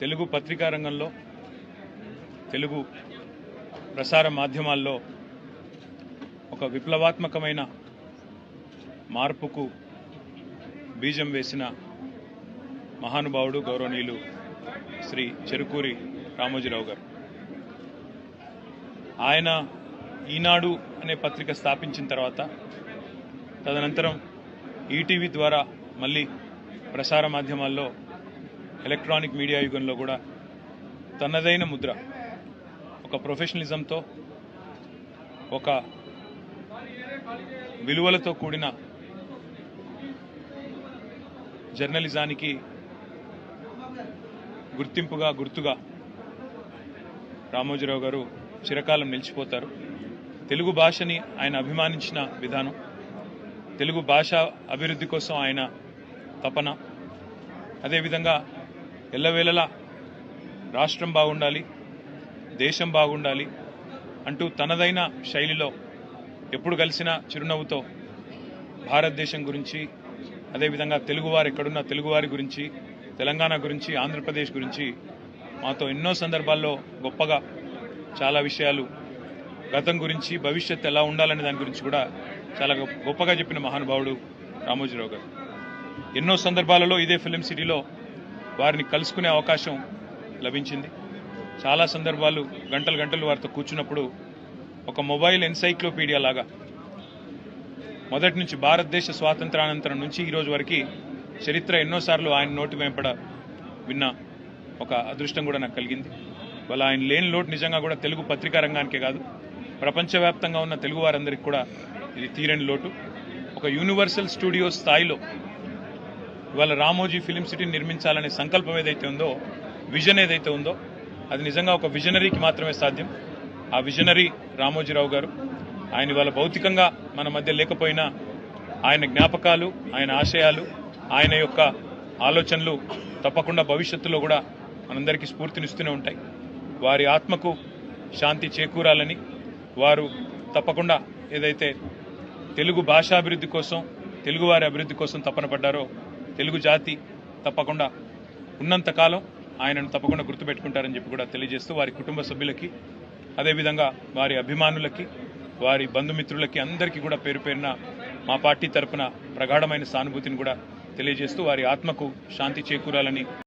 తెలుగు పత్రికా రంగంలో తెలుగు ప్రసార మాధ్యమాల్లో ఒక విప్లవాత్మకమైన మార్పుకు బీజం వేసిన మహానుభావుడు గౌరవనీయులు శ్రీ చెరుకూరి రామోజీరావు గారు. ఆయన ఈనాడు అనే పత్రిక స్థాపించిన తర్వాత తదనంతరం ఈటీవీ ద్వారా మళ్ళీ ప్రసార మాధ్యమాల్లో ఎలక్ట్రానిక్ మీడియా యుగంలో కూడా తనదైన ముద్ర ఒక ప్రొఫెషనలిజంతో ఒక విలువలతో కూడిన జర్నలిజానికి గుర్తింపుగా గుర్తుగా రామోజీరావు గారు చిరకాలం నిలిచిపోతారు. తెలుగు భాషని ఆయన అభిమానించిన విధానం తెలుగు భాష అభివృద్ధి కోసం ఆయన తపన. అదేవిధంగా ఎల్లవేళలా రాష్ట్రం బాగుండాలి దేశం బాగుండాలి అంటూ తనదైన శైలిలో ఎప్పుడు కలిసినా చిరునవ్వుతో భారతదేశం గురించి అదేవిధంగా తెలుగువారు ఎక్కడున్న తెలుగువారి గురించి తెలంగాణ గురించి ఆంధ్రప్రదేశ్ గురించి మాతో ఎన్నో సందర్భాల్లో గొప్పగా చాలా విషయాలు గతం గురించి భవిష్యత్ ఎలా ఉండాలనే దాని గురించి కూడా చాలా గొప్ప- గొప్పగా చెప్పిన మహానుభావుడు రామోజీరావు గారు. ఎన్నో సందర్భాలలో ఇదే ఫిలిం సిటీలో వారిని కలుసుకునే అవకాశం లభించింది. చాలా సందర్భాలు గంటలు గంటలు వారితో కూర్చున్నప్పుడు ఒక మొబైల్ ఎన్సైక్లోపీడియా లాగా మొదటి నుంచి భారతదేశ స్వాతంత్రానంతరం నుంచి ఈరోజు వరకు చరిత్ర ఎన్నోసార్లు ఆయన నోటి వెంపడ విన్న ఒక అదృష్టం కూడా నాకు కలిగింది. వాళ్ళ ఆయన లేని లోటు నిజంగా కూడా తెలుగు పత్రికా రంగానికే కాదు ప్రపంచవ్యాప్తంగా ఉన్న తెలుగు వారందరికీ కూడా ఇది తీరని లోటు. ఒక యూనివర్సల్ స్టూడియో స్థాయిలో ఇవాళ రామోజీ ఫిలిం సిటీని నిర్మించాలనే సంకల్పం ఏదైతే ఉందో విజన్ ఏదైతే ఉందో అది నిజంగా ఒక విజనరీకి మాత్రమే సాధ్యం. ఆ విజనరీ రామోజీరావు గారు ఆయన ఇవాళ భౌతికంగా మన మధ్య లేకపోయినా ఆయన జ్ఞాపకాలు ఆయన ఆశయాలు ఆయన యొక్క ఆలోచనలు తప్పకుండా భవిష్యత్తులో కూడా మనందరికీ స్ఫూర్తినిస్తూనే ఉంటాయి. వారి ఆత్మకు శాంతి చేకూరాలని వారు తప్పకుండా ఏదైతే తెలుగు భాషాభివృద్ధి కోసం తెలుగువారి అభివృద్ధి కోసం తపన పడ్డారో తెలుగు జాతి తప్పకుండా ఉన్నంతకాలం ఆయనను తప్పకుండా గుర్తుపెట్టుకుంటారని చెప్పి కూడా తెలియజేస్తూ వారి కుటుంబ సభ్యులకి అదేవిధంగా వారి అభిమానులకి వారి బంధుమిత్రులకి అందరికీ కూడా పేరు పేరున మా పార్టీ తరపున ప్రగాఢమైన సానుభూతిని కూడా తెలియజేస్తూ వారి ఆత్మకు శాంతి చేకూరాలని